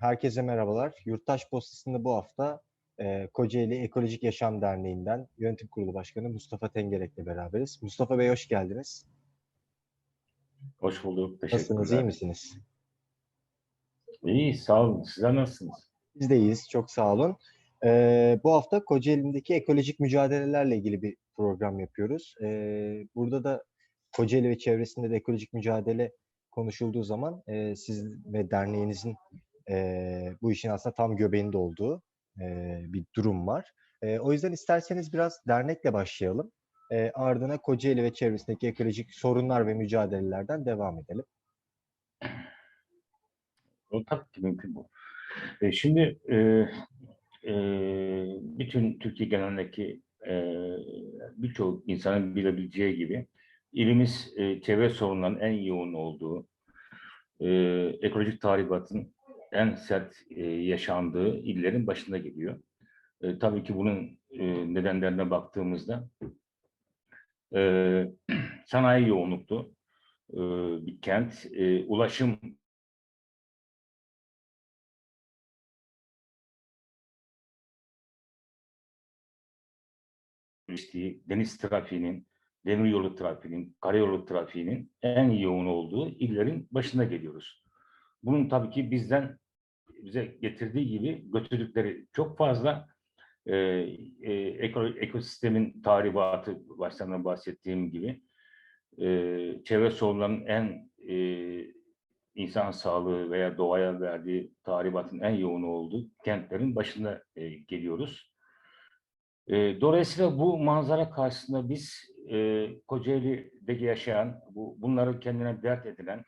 Herkese merhabalar. Yurttaş Postası'nda bu hafta e, Kocaeli Ekolojik Yaşam Derneği'nden Yönetim Kurulu Başkanı Mustafa Tengerek'le beraberiz. Mustafa Bey hoş geldiniz. Hoş bulduk. Teşekkürler. Nasılsınız, iyi misiniz? İyi, sağ olun. Sizler nasılsınız? Biz de iyiyiz, çok sağ olun. E, bu hafta Kocaeli'ndeki ekolojik mücadelelerle ilgili bir program yapıyoruz. E, burada da Kocaeli ve çevresinde de ekolojik mücadele konuşulduğu zaman e, siz ve derneğinizin e, bu işin aslında tam göbeğinde olduğu e, bir durum var. E, o yüzden isterseniz biraz dernekle başlayalım. E, ardına Kocaeli ve çevresindeki ekolojik sorunlar ve mücadelelerden devam edelim. O tabii ki mümkün bu. E, şimdi e, e, bütün Türkiye genelindeki e, birçok insanın bilebileceği gibi ilimiz e, çevre sorunlarının en yoğun olduğu, e, ekolojik tahribatın en sert e, yaşandığı illerin başında geliyor. E, tabii ki bunun e, nedenlerine baktığımızda sanayi yoğunluklu bir kent, ulaşım deniz trafiğinin, demiryolu trafiğinin, karayolu trafiğinin en yoğun olduğu illerin başına geliyoruz. Bunun tabii ki bizden bize getirdiği gibi götürdükleri çok fazla e, e, eko, ekosistemin tahribatı baştan bahsettiğim gibi e, çevre sorunlarının en e, insan sağlığı veya doğaya verdiği tahribatın en yoğun olduğu kentlerin başına e, geliyoruz. E, dolayısıyla bu manzara karşısında biz e, Kocaeli'deki yaşayan, bu, bunları kendine dert edilen,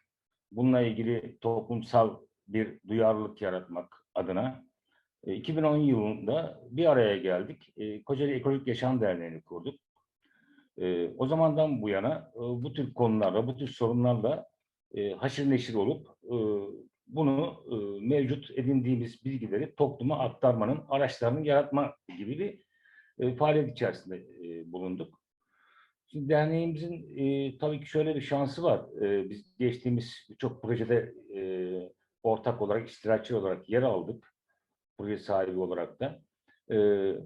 bununla ilgili toplumsal bir duyarlılık yaratmak adına e, 2010 yılında bir araya geldik. E, Kocaeli Ekolojik Yaşam Derneği'ni kurduk. E, o zamandan bu yana e, bu tür konularla, bu tür sorunlarla e, haşır neşir olup e, bunu e, mevcut edindiğimiz bilgileri topluma aktarmanın araçlarını yaratma gibi bir e, faaliyet içerisinde e, bulunduk. Şimdi derneğimizin e, tabii ki şöyle bir şansı var. E, biz geçtiğimiz birçok projede e, ortak olarak, istirahatçı olarak yer aldık. Proje sahibi olarak da. E, e,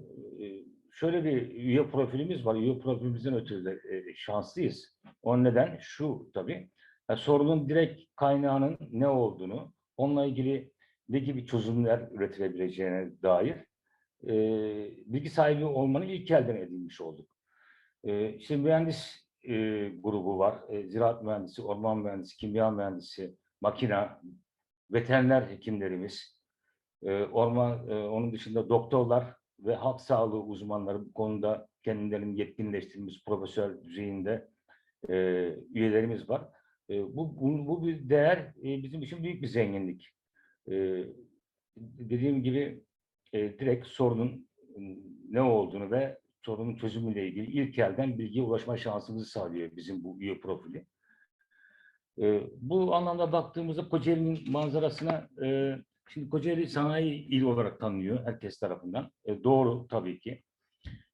şöyle bir üye profilimiz var. Üye profilimizden ötürü de e, şanslıyız. O neden şu tabii. Yani sorunun direkt kaynağının ne olduğunu, onunla ilgili ne gibi çözümler üretilebileceğine dair e, bilgi sahibi olmanın ilk elden edilmiş olduk. E, mühendis grubu var. Ziraat mühendisi, orman mühendisi, kimya mühendisi, makina, veteriner hekimlerimiz, orman, onun dışında doktorlar ve halk sağlığı uzmanları bu konuda kendilerini yetkinleştirmiş profesör düzeyinde üyelerimiz var. Bu, bu, bu bir değer bizim için büyük bir zenginlik. Dediğim gibi direkt sorunun ne olduğunu ve sorunun çözümüyle ilgili ilk elden bilgiye ulaşma şansımızı sağlıyor bizim bu üye profili. E, bu anlamda baktığımızda Kocaeli'nin manzarasına, e, şimdi Kocaeli sanayi il olarak tanınıyor herkes tarafından. E, doğru tabii ki.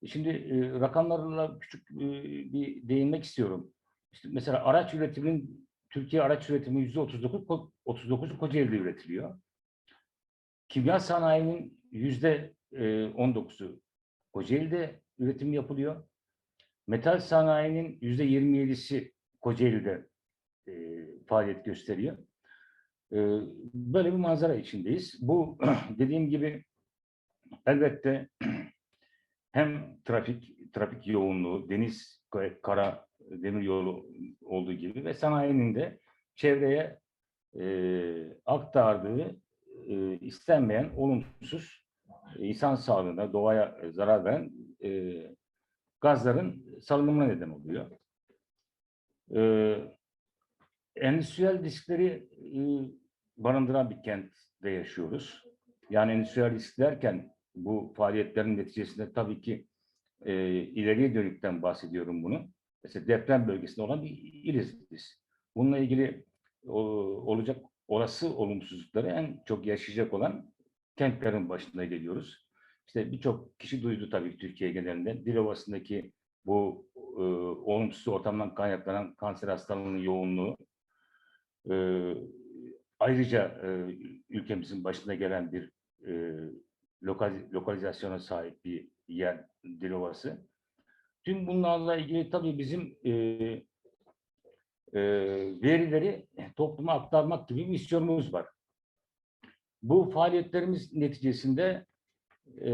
E, şimdi e, rakamlarla küçük e, bir değinmek istiyorum. İşte mesela araç üretiminin, Türkiye araç üretimi yüzde 39, 39'u Kocaeli'de üretiliyor. Kimya sanayinin yüzde 19'u Kocaeli'de üretim yapılıyor. Metal sanayinin yüzde 27'si Kocaeli'de e, faaliyet gösteriyor. E, böyle bir manzara içindeyiz. Bu dediğim gibi elbette hem trafik trafik yoğunluğu, deniz, kara, demir yolu olduğu gibi ve sanayinin de çevreye e, aktardığı e, istenmeyen olumsuz insan sağlığına, doğaya zarar veren e, gazların salınımına neden oluyor. E, endüstriyel riskleri e, barındıran bir kentte yaşıyoruz. Yani endüstriyel risk derken bu faaliyetlerin neticesinde tabii ki e, ileriye dönükten bahsediyorum bunu. Mesela deprem bölgesinde olan bir iliz biz. Bununla ilgili o, olacak olası olumsuzlukları en çok yaşayacak olan kentlerin başında geliyoruz. İşte birçok kişi duydu tabii Türkiye genelinde. Dilovası'ndaki bu e, olumsuz ortamdan kaynaklanan kanser hastalığının yoğunluğu, e, ayrıca e, ülkemizin başına gelen bir e, lokal, lokalizasyona sahip bir yer Dilovası. Tüm bunlarla ilgili tabii bizim e, e, verileri topluma aktarmak gibi misyonumuz var. Bu faaliyetlerimiz neticesinde e,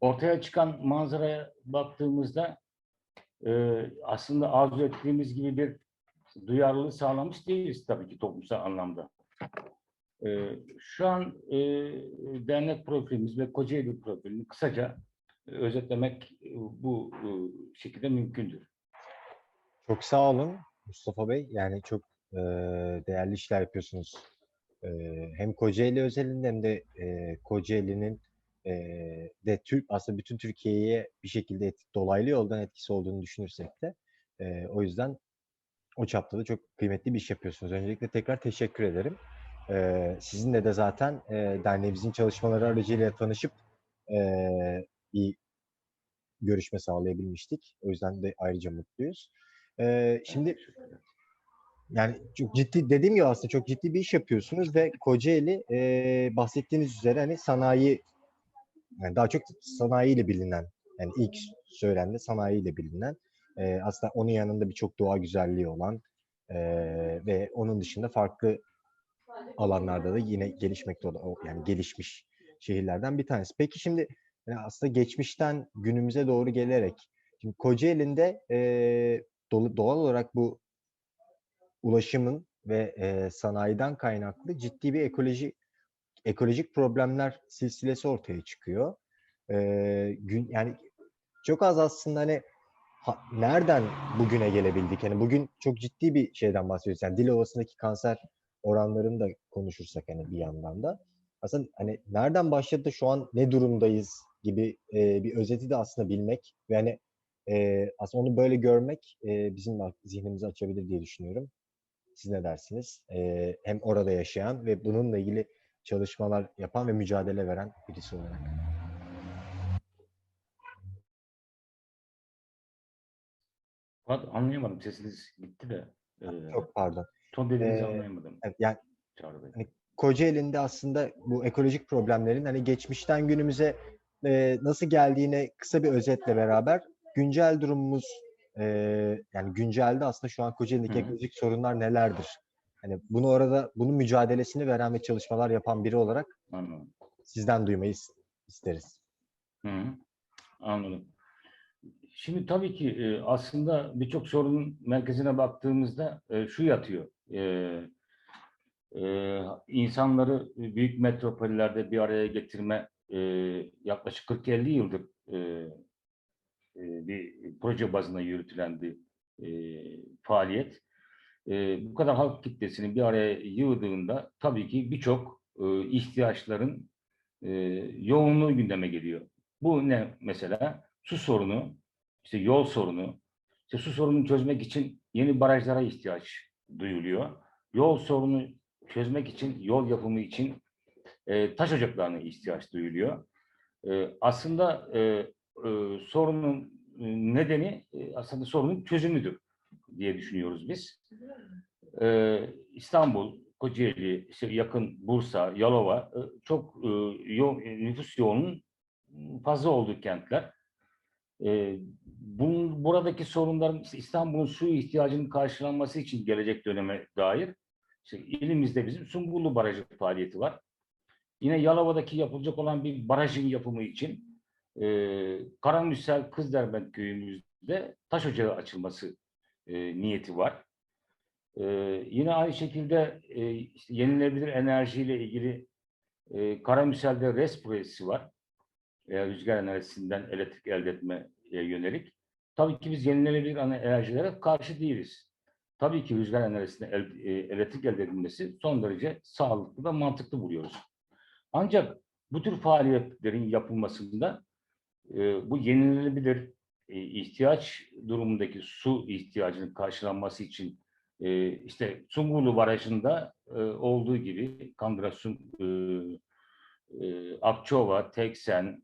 ortaya çıkan manzaraya baktığımızda e, aslında arzu ettiğimiz gibi bir duyarlılığı sağlamış değiliz tabii ki toplumsal anlamda. E, şu an e, dernek profilimiz ve Kocaeli profilini kısaca e, özetlemek e, bu e, şekilde mümkündür. Çok sağ olun Mustafa Bey. Yani çok e, değerli işler yapıyorsunuz. E, hem Kocaeli özelinde hem de e, Kocaeli'nin e, de Türk aslında bütün Türkiye'ye bir şekilde et, dolaylı yoldan etkisi olduğunu düşünürsek de e, o yüzden o çapta da çok kıymetli bir iş yapıyorsunuz. Öncelikle tekrar teşekkür ederim. E, sizinle de zaten e, derneğimizin çalışmaları aracıyla tanışıp e, bir görüşme sağlayabilmiştik. O yüzden de ayrıca mutluyuz. Ee, şimdi yani çok ciddi dediğim gibi aslında çok ciddi bir iş yapıyorsunuz ve Kocaeli e, bahsettiğiniz üzere hani sanayi yani daha çok sanayiyle bilinen yani ilk söylendi sanayiyle bilinen e, aslında onun yanında birçok doğa güzelliği olan e, ve onun dışında farklı alanlarda da yine gelişmekte olan yani gelişmiş şehirlerden bir tanesi. Peki şimdi yani aslında geçmişten günümüze doğru gelerek şimdi Kocaeli'nde e, doğal olarak bu ulaşımın ve e, sanayiden kaynaklı ciddi bir ekoloji ekolojik problemler silsilesi ortaya çıkıyor. E, gün yani çok az aslında hani ha, nereden bugüne gelebildik? Yani bugün çok ciddi bir şeyden bahsediyoruz. Yani dil ovasındaki kanser oranlarını da konuşursak hani bir yandan da aslında hani nereden başladı da şu an ne durumdayız gibi e, bir özeti de aslında bilmek ve hani e, aslında onu böyle görmek e, bizim zihnimizi açabilir diye düşünüyorum. Siz ne dersiniz? E, hem orada yaşayan ve bununla ilgili çalışmalar yapan ve mücadele veren birisi olarak. Anlayamadım. Sesiniz gitti de. Ee, Çok pardon. son dediğinizi Ee, anlayamadım. Evet, yani hani Kocaeli'nde aslında bu ekolojik problemlerin hani geçmişten günümüze e, nasıl geldiğine kısa bir özetle beraber güncel durumumuz e, yani güncelde aslında şu an hı. ekolojik sorunlar nelerdir? Hani bunu orada bunun mücadelesini veren ve çalışmalar yapan biri olarak Anladım. sizden duymayı is- isteriz. Hı. Anladım. Şimdi tabii ki aslında birçok sorunun merkezine baktığımızda şu yatıyor. İnsanları büyük metropollerde bir araya getirme yaklaşık 40-50 yıldır e, bir proje bazında yürütülen bir e, faaliyet. E, bu kadar halk kitlesini bir araya yığdığında tabii ki birçok e, ihtiyaçların e, yoğunluğu gündeme geliyor. Bu ne mesela? Su sorunu, işte yol sorunu. İşte su sorununu çözmek için yeni barajlara ihtiyaç duyuluyor. Yol sorunu çözmek için, yol yapımı için e, taş ocaklarına ihtiyaç duyuluyor. E, aslında e, sorunun nedeni aslında sorunun çözümüdür diye düşünüyoruz biz. İstanbul, Kocaeli, işte yakın Bursa, Yalova çok yo, nüfus yoğunun fazla olduğu kentler. E, buradaki sorunların İstanbul'un su ihtiyacının karşılanması için gelecek döneme dair işte ilimizde bizim Sungurlu Barajı faaliyeti var. Yine Yalova'daki yapılacak olan bir barajın yapımı için e, Karamürsel Kızderbent köyümüzde taş ocağı açılması e, niyeti var. E, yine aynı şekilde e, işte yenilenebilir enerjiyle ilgili e, Karamürsel'de RES projesi var. E, rüzgar enerjisinden elektrik elde etmeye yönelik. Tabii ki biz yenilenebilir enerjilere karşı değiliz. Tabii ki rüzgar enerjisinden el, e, elektrik elde edilmesi son derece sağlıklı ve mantıklı buluyoruz. Ancak bu tür faaliyetlerin yapılmasında bu yenilenebilir ihtiyaç durumundaki su ihtiyacının karşılanması için işte Sungurlu Barajı'nda olduğu gibi Kandıra, Sun, Akçova, Teksen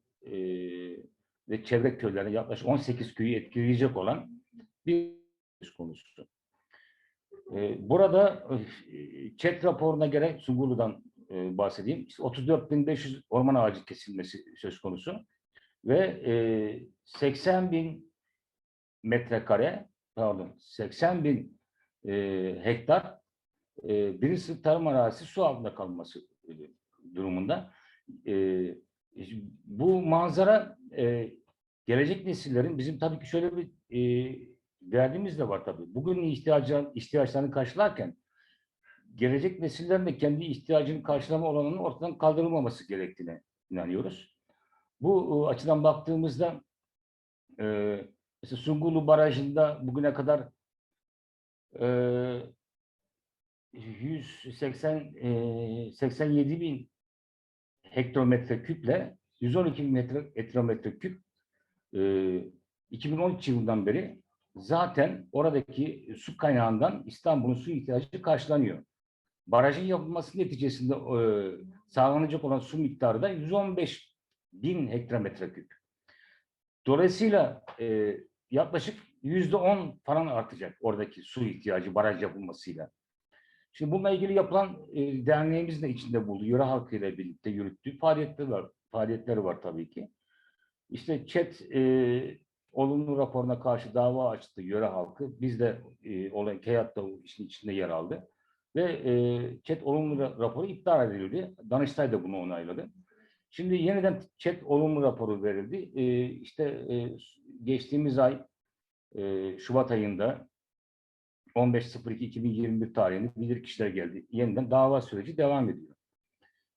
ve çevre köylerine yaklaşık 18 köyü etkileyecek olan bir konusu. Burada chat raporuna göre Sungurlu'dan bahsedeyim. İşte 34.500 orman ağacı kesilmesi söz konusu ve e, 80 bin metrekare pardon 80 bin e, hektar e, birinci tarım arazisi su altında kalması e, durumunda. E, bu manzara e, gelecek nesillerin bizim tabii ki şöyle bir e, derdimiz de var tabii. Bugün ihtiyacı, ihtiyaçlarını karşılarken gelecek nesillerin de kendi ihtiyacını karşılama olanının ortadan kaldırılmaması gerektiğine inanıyoruz. Bu e, açıdan baktığımızda e, mesela Sungurlu Barajı'nda bugüne kadar e, 180 e, 87 bin hektometre küple 112 bin metre, küp e, 2013 yılından beri zaten oradaki su kaynağından İstanbul'un su ihtiyacı karşılanıyor. Barajın yapılması neticesinde e, sağlanacak olan su miktarı da 115 bin hektometre küp. Dolayısıyla e, yaklaşık yüzde on falan artacak oradaki su ihtiyacı baraj yapılmasıyla. Şimdi bununla ilgili yapılan e, derneğimiz de içinde buldu. Yöre halkıyla birlikte yürüttüğü faaliyetleri var, faaliyetleri var tabii ki. İşte chat e, olumlu raporuna karşı dava açtı yöre halkı. Biz de e, olan KEYAT da işin içinde yer aldı. Ve e, chat olumlu ra- raporu iptal edildi. Danıştay da bunu onayladı. Şimdi yeniden chat olumlu raporu verildi. E, işte e, geçtiğimiz ay e, Şubat ayında 15.02.2021 tarihinde bilirkişiler geldi. Yeniden dava süreci devam ediyor.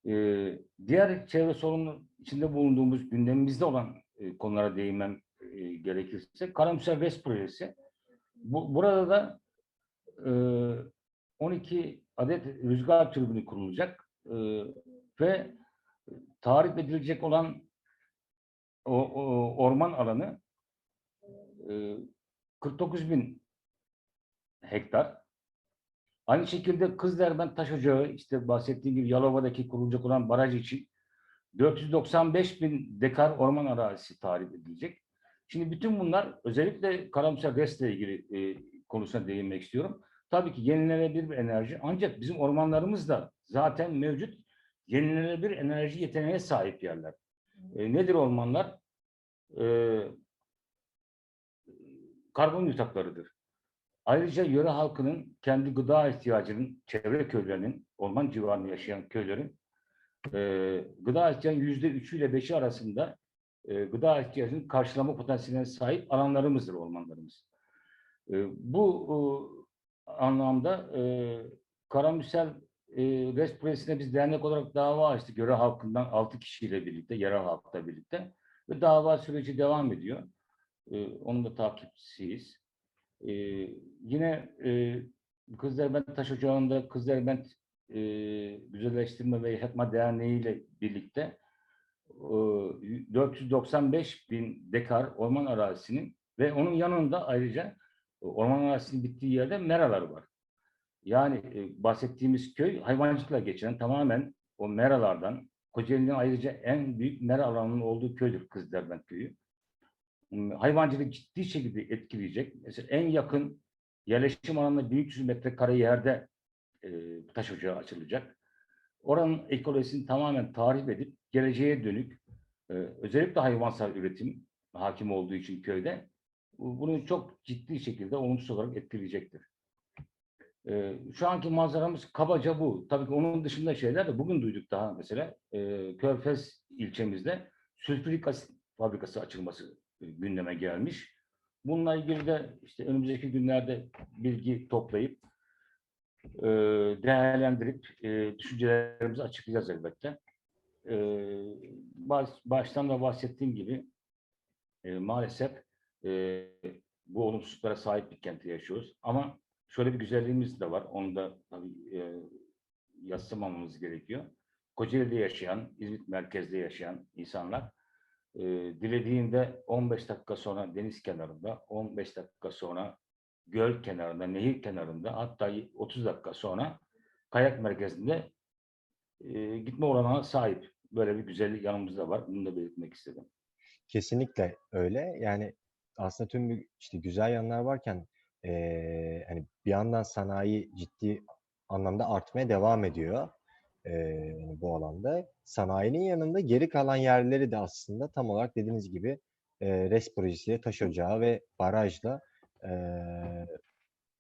Ee, diğer çevre sorunu içinde bulunduğumuz gündemimizde olan e, konulara değinmem e, gerekirse Karamsar West projesi. Bu, burada da e, 12 adet rüzgar türbini kurulacak e, ve tarif edilecek olan o, o orman alanı e, 49 bin hektar. Aynı şekilde Kızılderben Taş Ocağı, işte bahsettiğim gibi Yalova'daki kurulacak olan baraj için 495 bin dekar orman arazisi tarif edilecek. Şimdi bütün bunlar özellikle karamsar restle ilgili e, konusuna değinmek istiyorum. Tabii ki yenilenebilir bir enerji ancak bizim ormanlarımız da zaten mevcut yenilenebilir enerji yeteneğine sahip yerler. E, nedir ormanlar? E, karbon yutaklarıdır. Ayrıca yöre halkının kendi gıda ihtiyacının, çevre köylerinin, orman civarında yaşayan köylerin e, gıda ihtiyacının yüzde üçü ile beşi arasında e, gıda ihtiyacının karşılama potansiyeline sahip alanlarımızdır ormanlarımız. E, bu e, anlamda e, Karamürsel e, Res Projesi'ne biz dernek olarak dava açtık. Yöre halkından altı kişiyle birlikte, yerel halkla birlikte ve dava süreci devam ediyor. E, onun da takipçisiyiz. Ee, yine e, Kızılderbent Taş Ocağı'nda Kızılderbent e, Güzelleştirme ve Yaşatma Derneği ile birlikte e, 495 bin dekar orman arazisinin ve onun yanında ayrıca orman arazisinin bittiği yerde meralar var. Yani e, bahsettiğimiz köy hayvancılıkla geçen tamamen o meralardan Kocaeli'nin ayrıca en büyük mera alanının olduğu köydür Kızılderbent Köyü hayvancılık ciddi şekilde etkileyecek. Mesela en yakın yerleşim alanında 1300 metrekare yerde e, taş ocağı açılacak. Oranın ekolojisini tamamen tarif edip geleceğe dönük e, özellikle hayvansal üretim hakim olduğu için köyde bu- bunu çok ciddi şekilde olumsuz olarak etkileyecektir. E, şu anki manzaramız kabaca bu. Tabii ki onun dışında şeyler de bugün duyduk daha mesela Körfez ilçemizde sülfürik asit fabrikası açılması gündeme gelmiş. Bununla ilgili de işte önümüzdeki günlerde bilgi toplayıp değerlendirip e, düşüncelerimizi açıklayacağız elbette. E, baş, baştan da bahsettiğim gibi maalesef bu olumsuzluklara sahip bir kentte yaşıyoruz. Ama şöyle bir güzelliğimiz de var. Onu da tabii e, yatsımamamız gerekiyor. Kocaeli'de yaşayan, İzmit merkezde yaşayan insanlar e, dilediğinde 15 dakika sonra deniz kenarında, 15 dakika sonra göl kenarında, nehir kenarında, hatta 30 dakika sonra kayak merkezinde e, gitme olanına sahip. Böyle bir güzellik yanımızda var. Bunu da belirtmek istedim. Kesinlikle öyle. Yani aslında tüm işte güzel yanlar varken eee, hani bir yandan sanayi ciddi anlamda artmaya devam ediyor eee, bu alanda. Sanayinin yanında geri kalan yerleri de aslında tam olarak dediğiniz gibi eee RES projesiyle taş ocağı ve barajla eee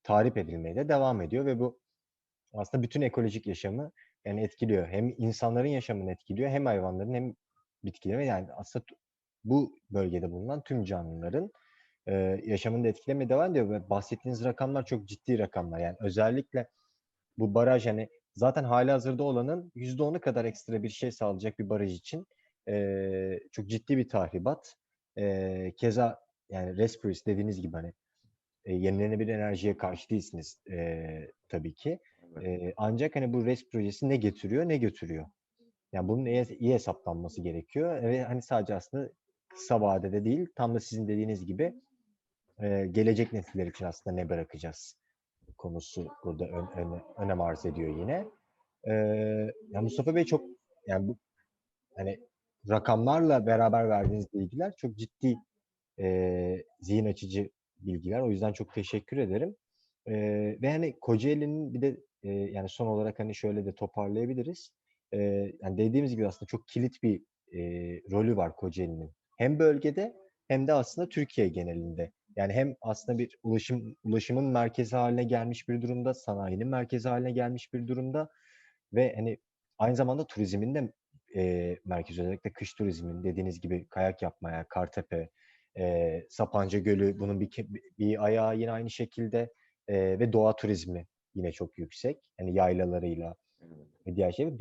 tahrip edilmeye de devam ediyor ve bu aslında bütün ekolojik yaşamı yani etkiliyor. Hem insanların yaşamını etkiliyor hem hayvanların hem bitkilerin yani aslında bu bölgede bulunan tüm canlıların yaşamını da etkilemeye devam ediyor ve bahsettiğiniz rakamlar çok ciddi rakamlar. Yani özellikle bu baraj hani zaten hali hazırda olanın %10'u kadar ekstra bir şey sağlayacak bir baraj için eee, çok ciddi bir tahribat. Eee, keza yani Respuris dediğiniz gibi hani e, yenilenebilir enerjiye karşı değilsiniz eee, tabii ki. Eee, ancak hani bu RES projesi ne getiriyor ne götürüyor. Yani bunun iyi, iyi hesaplanması gerekiyor ve hani sadece aslında kısa vadede değil tam da sizin dediğiniz gibi eee, gelecek nesiller için aslında ne bırakacağız konusu burada ön- öne- önem arz ediyor yine. Eee ya Mustafa Bey çok yani bu hani rakamlarla beraber verdiğiniz bilgiler çok ciddi eee zihin açıcı bilgiler. O yüzden çok teşekkür ederim. Eee, ve hani Kocaeli'nin bir de eee, yani son olarak hani şöyle de toparlayabiliriz. Eee, yani dediğimiz gibi aslında çok kilit bir eee, rolü var Kocaeli'nin. Hem bölgede hem de aslında Türkiye genelinde. Yani hem aslında bir ulaşım ulaşımın merkezi haline gelmiş bir durumda, sanayinin merkezi haline gelmiş bir durumda ve hani aynı zamanda turizmin de eee merkezi özellikle kış turizmin dediğiniz gibi kayak yapmaya, Kartepe, eee, Sapanca Gölü bunun bir, bir ayağı yine aynı şekilde eee, ve doğa turizmi yine çok yüksek. Hani yaylalarıyla ve diğer şey.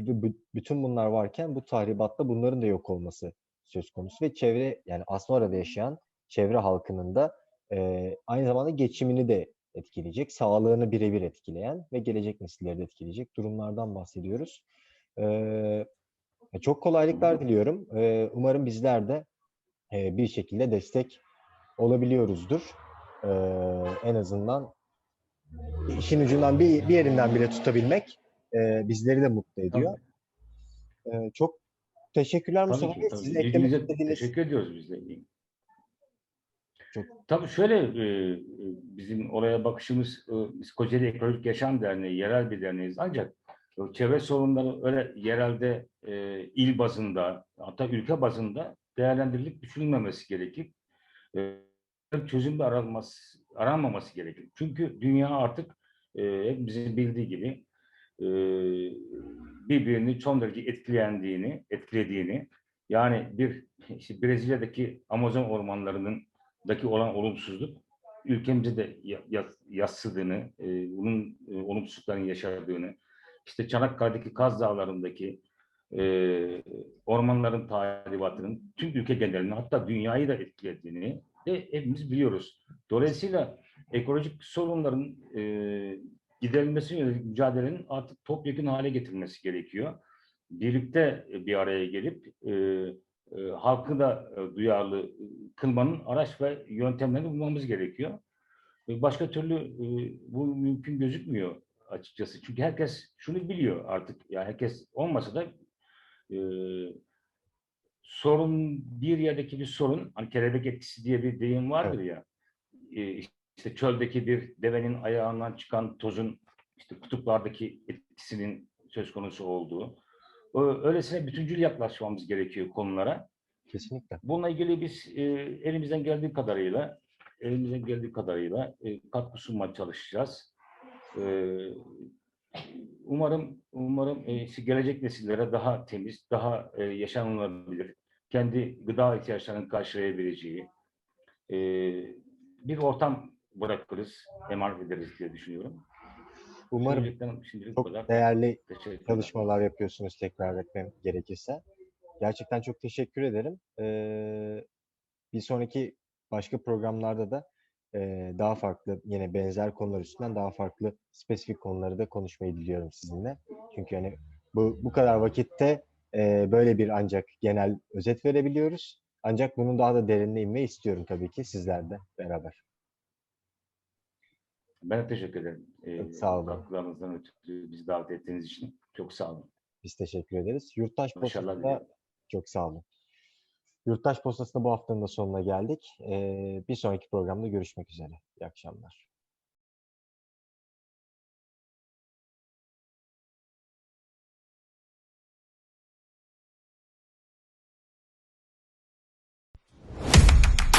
Bütün bunlar varken bu tahribatta bunların da yok olması söz konusu ve çevre yani aslında orada yaşayan çevre halkının da eee, aynı zamanda geçimini de etkileyecek, sağlığını birebir etkileyen ve gelecek nesilleri de etkileyecek durumlardan bahsediyoruz. Eee, çok kolaylıklar diliyorum. Eee, umarım bizler de eee, bir şekilde destek olabiliyoruzdur. Eee, en azından işin ucundan bir, bir yerinden bile tutabilmek eee, bizleri de mutlu ediyor. Eee, çok teşekkürler Mustafa Bey. Sizin eklemek istediğiniz teşekkür ediyoruz biz de. Çok- Tabii şöyle e, bizim oraya bakışımız e, biz Kocaeli Ekolojik Yaşam Derneği yerel bir derneğiz. Ancak çevre sorunları öyle yerelde e, il bazında hatta ülke bazında değerlendirilip düşünülmemesi gerekir. E, çözüm de aranması, aranmaması gerekir. Çünkü dünya artık e, hepimizin bildiği gibi e, birbirini son derece etkilendiğini, etkilediğini yani bir işte Brezilya'daki Amazon ormanlarının daki olan olumsuzluk ülkemize de ya- ya- yassıdığını, e, bunun e, olumsuzlukların yaşadığını, işte Çanakkale'deki Kaz Dağları'ndaki e, ormanların tahribatının tüm ülke genelini hatta dünyayı da etkilediğini de hepimiz biliyoruz. Dolayısıyla ekolojik sorunların e, giderilmesine yönelik mücadelenin artık topyekun hale getirmesi gerekiyor. Birlikte bir araya gelip e, e, halkı da e, duyarlı kılmanın araç ve yöntemlerini bulmamız gerekiyor. E, Başka türlü e, bu mümkün gözükmüyor açıkçası. Çünkü herkes şunu biliyor artık. Ya herkes olmasa da e, sorun bir yerdeki bir sorun, hani kelebek etkisi diye bir deyim vardır ya. E, işte çöldeki bir devenin ayağından çıkan tozun işte kutuplardaki etkisinin söz konusu olduğu. Öylesine bütüncül yaklaşmamız gerekiyor konulara. kesinlikle. Bununla ilgili biz e, elimizden geldiği kadarıyla elimizden geldiği kadarıyla e, katkı sunmaya çalışacağız. E, umarım umarım e, gelecek nesillere daha temiz, daha e, yaşanılabilir, kendi gıda ihtiyaçlarını karşılayabileceği e, bir ortam bırakırız, emanet ederiz diye düşünüyorum. Umarım şimdilik çok kadar. değerli çalışmalar yapıyorsunuz tekrar etmem gerekirse. Gerçekten çok teşekkür ederim. Eee, bir sonraki başka programlarda da eee, daha farklı yine benzer konular üstünden daha farklı spesifik konuları da konuşmayı diliyorum sizinle. Çünkü hani bu bu kadar vakitte eee, böyle bir ancak genel özet verebiliyoruz. Ancak bunun daha da derinine inmeyi istiyorum tabii ki sizlerle beraber. Ben teşekkür ederim. E, Çok sağ olun. Katkılarınızdan ötürü bizi davet ettiğiniz için çok sağ olun. Biz teşekkür ederiz. Yurttaş Postası'nda çok sağ olun. Yurttaş Postası'nda bu haftanın da sonuna geldik. Eee, bir sonraki programda görüşmek üzere. İyi akşamlar.